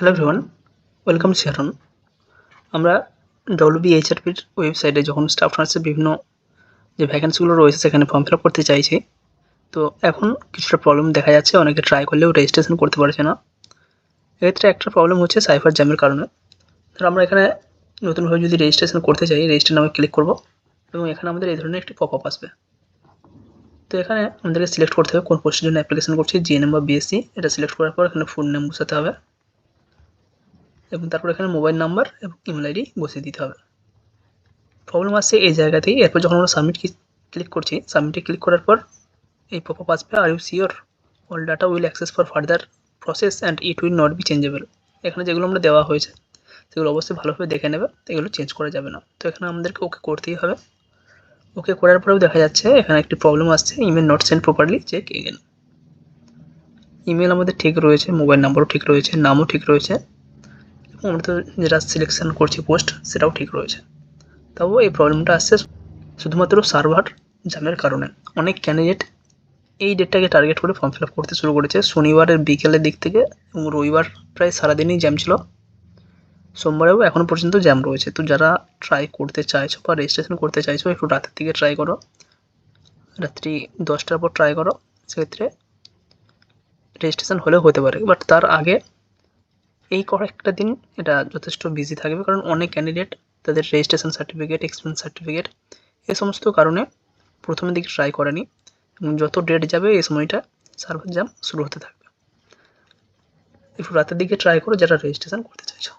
Hello everyone welcome Sharon আমরা ডব্লিউবিএইচআরপির ওয়েবসাইটে যখন স্টাফ নার্সের বিভিন্ন যে ভ্যাকেন্সিগুলো রয়েছে সেখানে ফর্ম ফিল আপ করতে চাইছি, তো এখন কিছুটা প্রবলেম দেখা যাচ্ছে, অনেকে ট্রাই করলেও রেজিস্ট্রেশন করতে পারছে না। এক্ষেত্রে একটা প্রবলেম হচ্ছে সাইফার জ্যামের কারণে। ধর আমরা এখানে নতুনভাবে যদি রেজিস্ট্রেশন করতে চাই রেজিস্টার নামে ক্লিক করব এবং এখানে আমাদের এই ধরনের একটি পপ আপ আসবে। তো এখানে আমাদেরকে সিলেক্ট করতে হবে কোন পোস্টের জন্য অ্যাপ্লিকেশন করছি জিএনএম বা বিএসসি এটা সিলেক্ট করার পর এখানে ফুল নেম বসাতে হবে। এবং তারপর এখানে মোবাইল নাম্বার এবং ইমেল আইডি বসিয়ে দিতে হবে। প্রবলেম আসছে এই জায়গাতেই এরপর যখন আমরা সাবমিট ক্লিক করছি সাবমিটে ক্লিক করার পর এই পপ আপ আসবে are you sure all data will access for further process and it will not be changeable এখানে যেগুলো আমরা দেওয়া হয়েছে, সেগুলো অবশ্যই ভালোভাবে দেখে নেবে, এগুলো চেঞ্জ করা যাবে না। তো এখানে আমাদেরকে ওকে করতেই হবে। ওকে করার পরেও দেখা যাচ্ছে, এখানে একটি প্রবলেম আসছে email not send properly check again email আমাদের ঠিক রয়েছে মোবাইল নাম্বারও ঠিক রয়েছে, নামও ঠিক রয়েছে। আমরা তো যেটা সিলেকশন করছি পোস্ট সেটাও ঠিক রয়েছে। তবুও এই প্রবলেমটা আসছে শুধুমাত্র সার্ভার জ্যামের কারণে। অনেক ক্যান্ডিডেট এই ডেটটাকে টার্গেট করে ফর্ম ফিল আপ করতে শুরু করেছে। শনিবারের বিকেলের দিক থেকে এবং রবিবার প্রায় সারাদিনই জ্যাম ছিল। সোমবারেও এখনও পর্যন্ত জ্যাম রয়েছে। তো যারা ট্রাই করতে চাইছো বা রেজিস্ট্রেশন করতে চাইছো, একটু রাতের দিকে ট্রাই করো। রাত্রি দশটার পর ট্রাই করো। সেক্ষেত্রে রেজিস্ট্রেশন হলেও হতে পারে। বাট তার আগে এই কয়েকটা দিন এটা যথেষ্ট বিজি থাকবে, কারণ অনেক ক্যান্ডিডেট তাদের রেজিস্ট্রেশন সার্টিফিকেট এক্সপিরিয়েন্স সার্টিফিকেট এ সমস্ত কারণে প্রথমের দিকে ট্রাই করেনি। এবং যত ডেট যাবে, এই সময়টা সার্ভার জ্যাম শুরু হতে থাকবে। একটু রাতের দিকে ট্রাই করো যারা রেজিস্ট্রেশন করতে চাইছো।